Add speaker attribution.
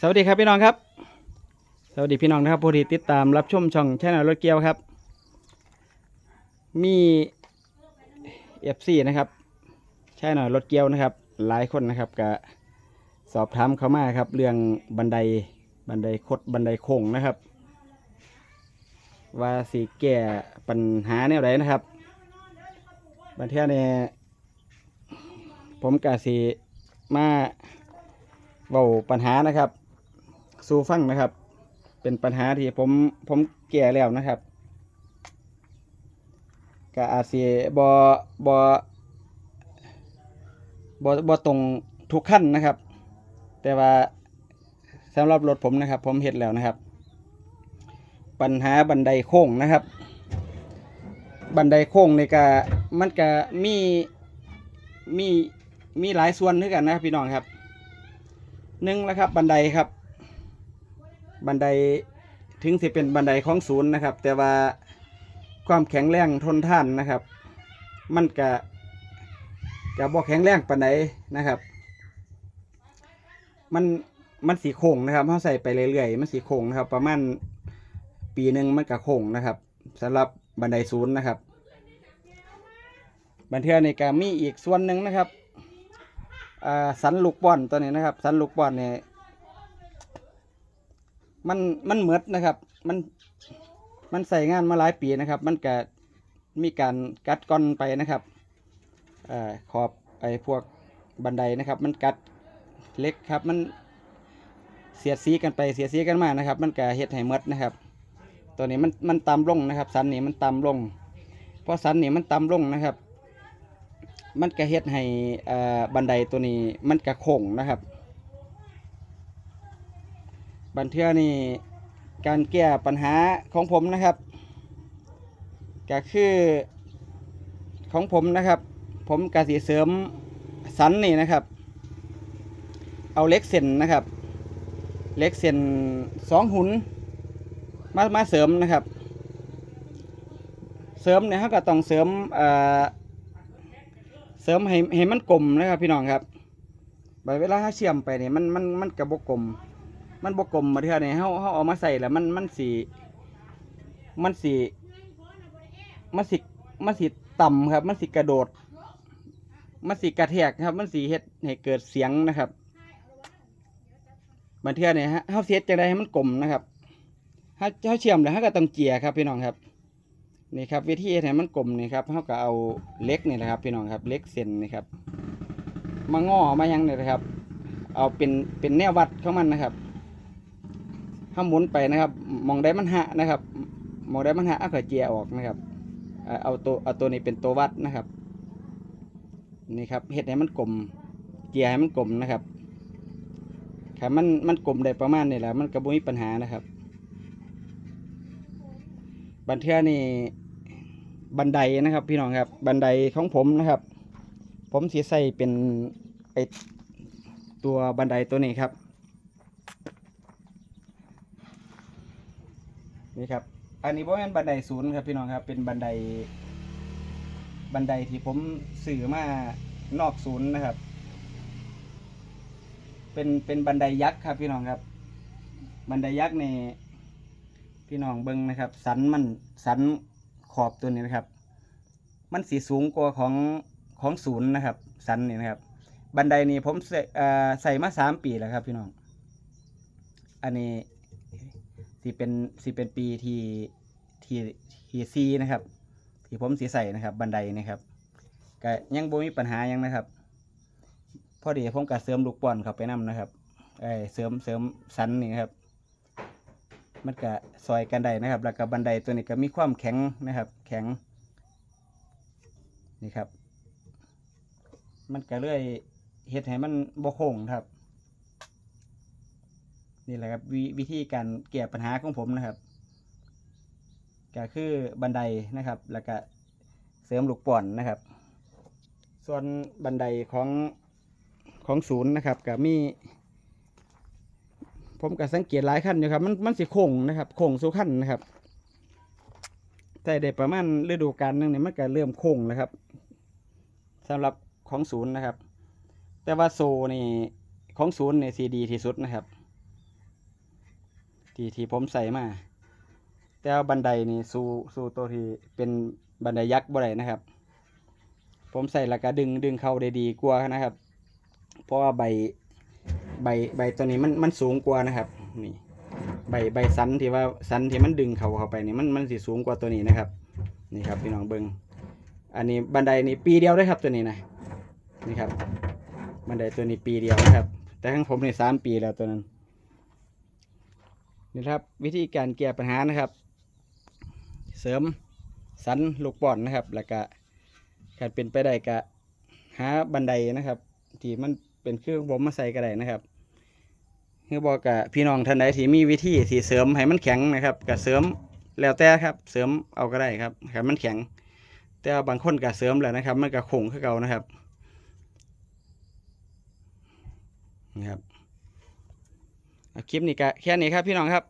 Speaker 1: สวัสดีครับพี่น้องครับ สวัสดีพี่น้องนะครับผู้ที่ติดตามรับชมช่องแช่องรถเกียวครับ มีเอฟซีนะครับใช่หน่อยรถเกียวนะครับ หลายคนนะครับก็สอบถามเขามาครับ เรื่องบันไดบันไดคดบันไดโค้งนะครับ ว่าสีแก้ปัญหาแนวไหนนะครับบันเทียเนี่ยผมกะสีมาเบาปัญหานะครับ สู่ฟังนะครับ เป็นปัญหาที่ผมผมแก่แล้วนะครับก็อาจสิบอบอบอบอตรงทุกขั้นนะครับ แต่ว่าสำหรับรถผมนะครับ ผมเห็ดแล้วนะครับ ปัญหาบันไดโค้งนะครับ บันไดโค้งในกามันก็มีมีมีหลายส่วนด้วยกันนะครับพี่น้องครับหนึ่งแล้วครับ บันไดครับ บันไดถึงสิเป็นบันไดของศูนย์นะครับ แต่ว่าความแข็งแรงทนทานนะครับ มันกะกะบ่แข็งแรงปานใดนะครับ มันมันสีโค้งนะครับเขาใส่ไปเรื่อยๆมันสีโค้งนะครับ ประมาณปีหนึ่งมันกะโค้งนะครับสำหรับบันไดศูนย์นะครับ บันเทือในการมีอีกส่วนหนึ่งนะครับอ่าสันลูกบอลตัวนี้นะครับ สันลูกบอลเนี่ย มันมันเหมือดนะครับ มันมันใส่งานมาหลายปีนะครับ มันก็มีการกัดก้อนไปนะครับอขอบไอ้พวกบันไดนะครับ มันกัดเล็กครับ มันเสียดสีกันไปเสียดสีกันมานะครับ มันก็เฮ็ดให้หมดนะครับ ตัวนี้มันมันต่ำลงนะครับ สันนี่มันต่ำลงเพราะสันนี่มันต่ำลงนะครับ มันก็เฮ็ดให้บันไดตัวนี้มันก็โค้งนะครับ บันเทือนี่การแก้ปัญหาของผมนะครับ ก็คือของผมนะครับ ผมกะสีเสริมสันนี่นะครับ เอาเล็กเส้นนะครับ เล็กเส้นสองหุนมามาเสริมนะครับ เสริมเนี่ยเขาก็ต้องเสริมเอ่อเสริมให้ให้มันกลมนะครับพี่น้องครับบเวลาเขาเชื่อมไปเนี่ยมันมันมันกระบกกลม มันบกกลมมาเท่านี้เฮาเฮาเอามาใส่แล้วมันมันสีมันสีมันสิมันสิต่ำครับ มันสิกระโดด มันสิกระแทกครับ มันสีเฮ็ดให้เกิดเสียงนะครับมาเท่านี้ฮะเฮาเสียจังไดให้มันกลมนะครับเฮาเฮาเชื่อมแล้วเฮาก็ต้องเจียครับพี่น้องครับนี่ครับวิธีให้มันกลมนี่ครับเฮาก็เอาเล็กนี่นะครับ พี่น้องครับเล็กเส้นนี่ครับ มาง้อมายังเนี่ยนะครับ เอาเป็นเป็นแนววัดของมันนะครับ ถ้าหมุนไปนะครับ มองได้มันหะนะครับ มองได้มันหะเอาเขยเจียออกนะครับเอ่อเอาตัวเอาตัวนี้เป็นตัววัดนะครับนี่ครับเห็ดให้มันกลมเจียให้มันกลมนะครับครับมันมันกลมได้ประมาณนี้แหละมันกระบุมีปัญหานะครับ บันเทือนี่บันไดนะครับ พี่น้องครับ บันไดของผมนะครับ ผมสีใส่เป็นไอตัวบันไดตัวนี้ครับ นี่ครับ อันนี้บ่แม่นบันไดศูนย์ครับพี่น้องครับ เป็นบันได บันไดที่ผมสื่อมานอกศูนย์นะครับ เป็นเป็นบันไดยักษ์ครับพี่น้องครับ บันไดยักษ์นี่พี่น้องเบิ้งนะครับ สันมันสันขอบตัวนี้นะครับ มันสีสูงกว่าของของศูนย์นะครับ สันนี่นะครับ บันไดนี้ผมใส่ใส่มาสามปีแล้วครับ พี่น้อง อันนี้ สิเป็นสิเป็นปีที่ที่ที่ซีนะครับ ที่ผมสีใส่นะครับบันไดนะครับก็ยังบ่มีปัญหายังนะครับ พอดีผมก็เสริมลูกป้อนเข้าไปนํนะครับเอ้เสริมเสริมสันนี่นะครับ มันก็ซอยกันได้นะครับ แล้วก็บันไดตัวนี้ก็มีความแข็งนะครับ แข็งนี่ครับ มันก็เลยเฮ็ดให้มันบ่โค้งครับ นี่แหละครับววิธีการแก้ปัญหาของผมนะครับ ก็คือบันไดนะครับ แล้วก็เสริมลูกป่อนนะครับ ส่วนบันไดของของศูนย์นะครับก็มี ผมก็สังเกตหลายขั้นอยู่ครับ มันมันสิโค้งนะครับโค้งสูขั้นนะครับแต่ได้ประมาณฤดูกาลนึงเนี่ยมันก็เริ่มโค้งแล้วครับสำหรับของศูนย์นะครับ แต่ว่าโซนี่ของศูนย์เนี่ยซีดีที่สุดนะครับ ที่ที่ผมใส่มา แต่ว่าบันไดนี่สู่สู่ตัวที่เป็นบันไดยักษ์บ่ได้นะครับ ผมใส่แล้วก็ดึงดึงเข้าได้ดีกว่านะครับ เพราะว่าใบใบใบตัวนี้มันมันสูงกว่านะครับนี่ใบใบสันที่ว่าสันที่มันดึงเขาเข้าไปนี่มันมันสิสูงกว่าตัวนี้นะครับ นี่ครับพี่น้องเบิงอันนี้บันไดนี่ปีเดียวได้ครับตัวนี้นะนี่ครับบันไดตัวนี้ปีเดียวนะครับ แต่ข้างผมนี่สามปีแล้วตัวนั้น นี่ครับวิธีการแก้ปัญหานะครับ เสริมสันลูกป้อนนะครับ แล้วก็การเป็นไปได้ก็หาบันไดนะครับ ที่มันเป็นเครื่องผมมาใส่ก็ได้นะครับคือบอกกับพี่น้องท่านใดที่มีวิธีที่เสริมให้มันแข็งนะครับก็เสริมแล้วแต่ครับ เสริมเอาก็ได้ครับให้มันแข็ง แต่บางคนก็เสริมแล้วนะครับ มันก็คงคือเก่านะครับนะครับ คลิปนี้ก็แค่นี้ครับพี่น้องครับ